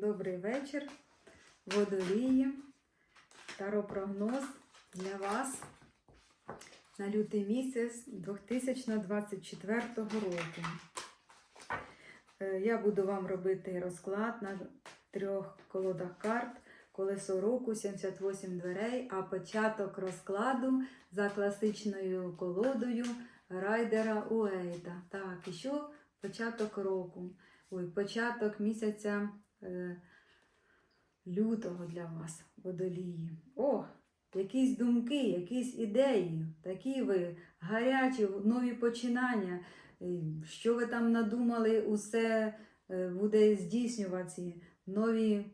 Добрий вечір, водолії, таропрогноз для вас на лютий місяць 2024 року. Е, Я буду вам робити розклад на трьох колодах карт. Колесо року, 78 дверей, а початок розкладу за класичною колодою Райдера Уейта. Так, і що початок року? Ой, початок місяця лютого для вас, водолії. О, якісь думки, якісь ідеї, такі ви гарячі, нові починання. Е, Що ви там надумали, усе е, буде здійснюватися. Нові,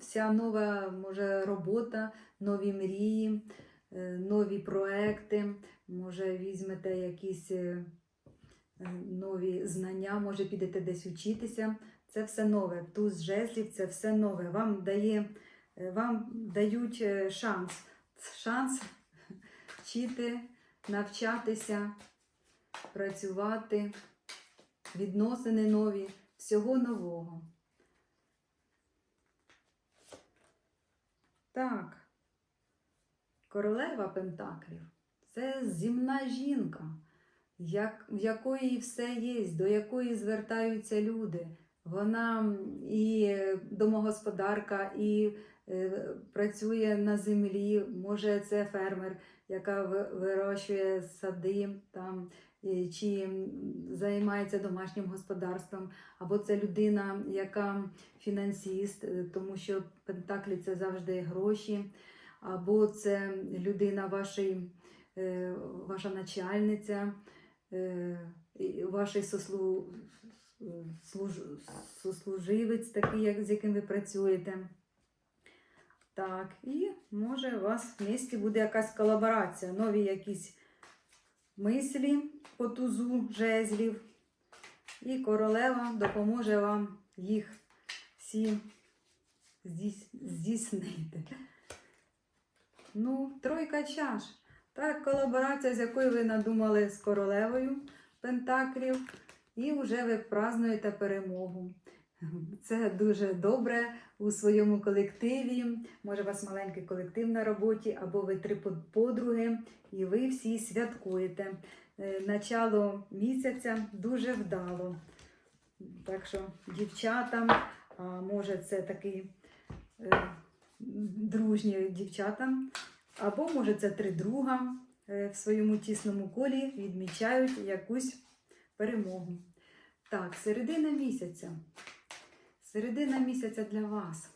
вся нова може робота, нові мрії, е, нові проекти. Може, візьмете якісь е, е, нові знання, може підете десь вчитися. Це все нове. Туз жезлів це все нове. Вам дає, е, вам дають е, шанс. Шанс вчити, навчатися, працювати, відносини нові, всього нового. Так, королева Пентаклів це зімна жінка, як, в якої все є, до якої звертаються люди. Вона і домогосподарка, і е, працює на землі. Може, це фермер, яка вирощує сади там, чи займається домашнім господарством, або це людина, яка фінансіст, е, тому що Пентаклі це завжди гроші, або це людина вашої, е, ваша начальниця, е, сослу, сослуживець, такий, як, з яким ви працюєте. Так, і може у вас в місті буде якась колаборація, нові якісь мислі по тузу жезлів. І королева допоможе вам їх всі здійс- здійснити. Ну, тройка чаш. Так, колаборація, з якою ви надумали з королевою Пентаклів, і вже ви празнуєте перемогу. Це дуже добре у своєму колективі. Може, у вас маленький колектив на роботі, або ви три подруги, і ви всі святкуєте. Е, Начало місяця дуже вдало. Так що дівчатам, а може, це такий е, дружні дівчатам, або може це три друга е, в своєму тісному колі відмічають якусь перемогу. Так, середина місяця. Середина місяця для вас.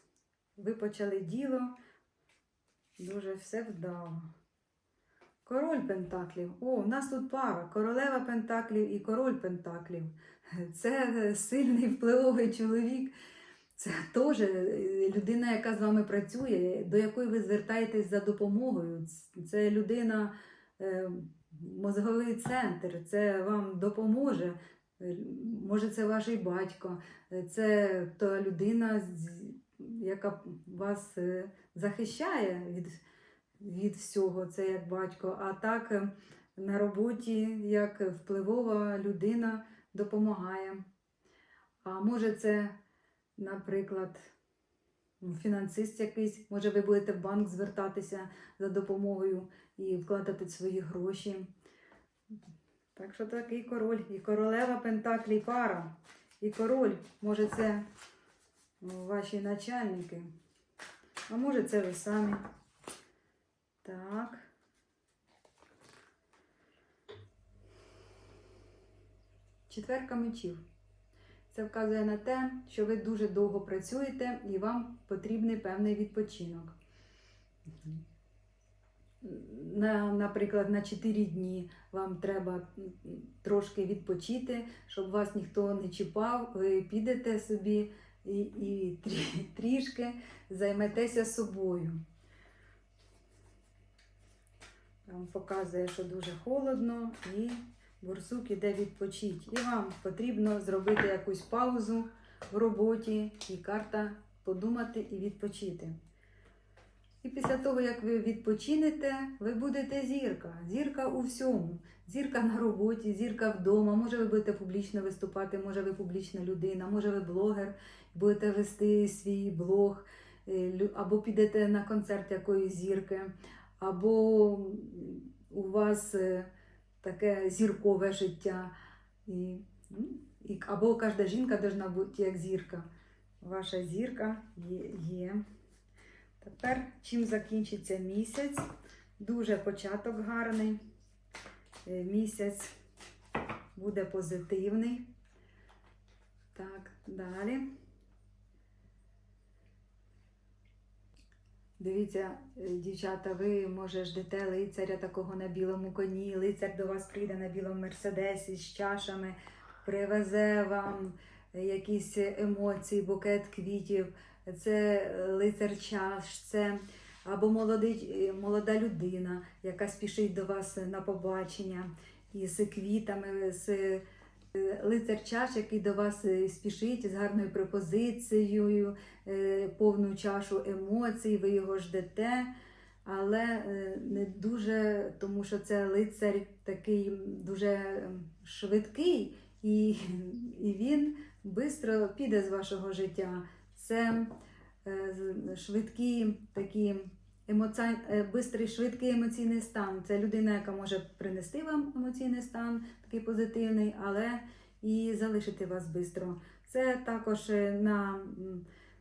Ви почали діло, дуже все вдало. Король Пентаклів. О, у нас тут пара. Королева Пентаклів і король Пентаклів. Це сильний впливовий чоловік. Це теж е, людина, яка з вами працює, до якої ви звертаєтесь за допомогою. Це людина, е, мозговий центр, це вам допоможе. Е, Може, це ваш батько, е, це та людина, яка вас е, захищає від, від всього, це як батько. А так на роботі, як впливова людина, допомагає. А може, це наприклад, фінансист якийсь, може, ви будете в банк звертатися за допомогою і вкладати свої гроші. Так що такий король. І королева Пентаклі пара. І король, може, це ну, ваші начальники. А може, це ви самі. Так. Четверка мечів. Це вказує на те, що ви дуже довго працюєте і вам потрібний певний відпочинок. На, наприклад, на 4 дні вам треба трошки відпочити, щоб вас ніхто не чіпав. Ви підете собі і, і трішки займетеся собою. Там показує, що дуже холодно і Бурсук іде відпочить. І вам потрібно зробити якусь паузу в роботі, і карта подумати і відпочити. І після того, як ви відпочинете, ви будете зірка. Зірка у всьому. Зірка на роботі, зірка вдома. Може, ви будете публічно виступати, може, ви публічна людина, може, ви блогер, будете вести свій блог, е, або підете на концерт якоїсь зірки, або у вас е, таке зіркове життя. І, ну, і, або кожна жінка повинна бути як зірка. Ваша зірка є. є. Тепер чим закінчиться місяць? Дуже початок гарний. Е, Місяць буде позитивний. Так, далі. Дивіться, е, дівчата, ви може ждете лицаря такого на білому коні. Лицар до вас прийде на білому мерседесі з чашами, привезе вам е, якісь емоції, букет квітів. Це е, лицар чаш, це або молодий, молода людина, яка спішить до вас на побачення із квітами, з лицар чаш, який до вас е, спішить з гарною пропозицією, е, повну чашу емоцій, ви його ждете. Але е, не дуже, тому що це лицар такий дуже швидкий, і, і він швидко піде з вашого життя. Це е, швидкі такі емоці... е, бистрий, швидкий емоційний стан. Це людина, яка може принести вам емоційний стан, такий позитивний, але і залишити вас швидко. Це також е, на,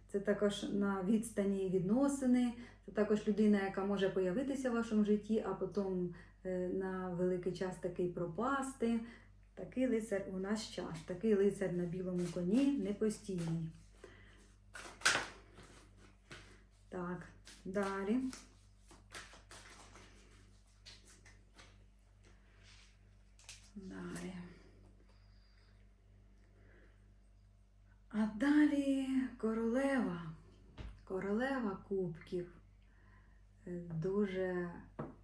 це також на відстані відносини, це також людина, яка може появитися в вашому житті, а потім е, на великий час такий пропасти. Такий лицар у нас чаш, такий лицар на білому коні непостійний. Так, далі. Далі. А далі королева. Королева кубків. Дуже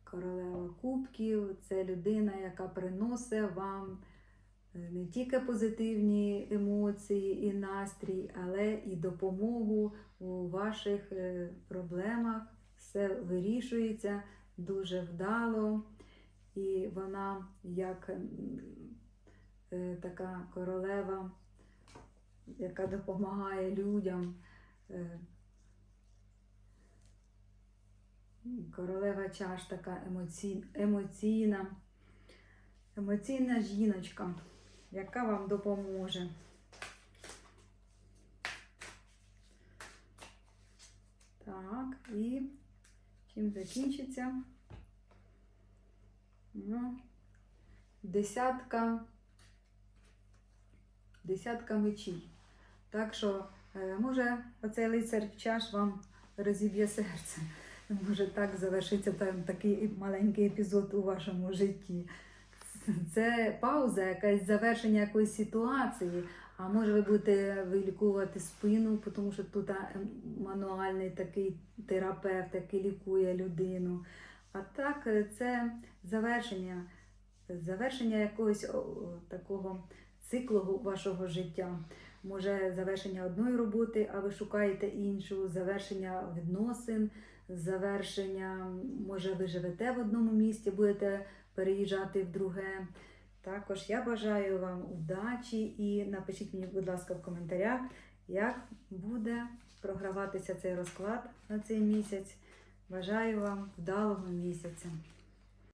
королева кубків це людина, яка приносить вам не тільки позитивні емоції і настрій, але і допомогу у ваших е, проблемах. Все вирішується дуже вдало, і вона як е, така королева, яка допомагає людям. е, Королева чаш така емоцій, емоційна, емоційна жіночка, яка вам допоможе. Так, і чим закінчиться? Ну, десятка, десятка мечій. Так що, е, може, оцей лицар чаш вам розіб'є серце. Може так завершиться там такий маленький епізод у вашому житті. Це пауза, якась завершення якоїсь ситуації. А може ви будете вилікувати спину, тому що тут ем, мануальний такий терапевт, який лікує людину. А так е, це завершення, завершення якогось такого циклу вашого життя. Може завершення одної роботи, а ви шукаєте іншу, завершення відносин, завершення, може, ви живете в одному місті, будете переїжджати в друге. Також я бажаю вам удачі і напишіть мені, будь ласка, в коментарях, як буде програватися цей розклад на цей місяць. Бажаю вам вдалого місяця.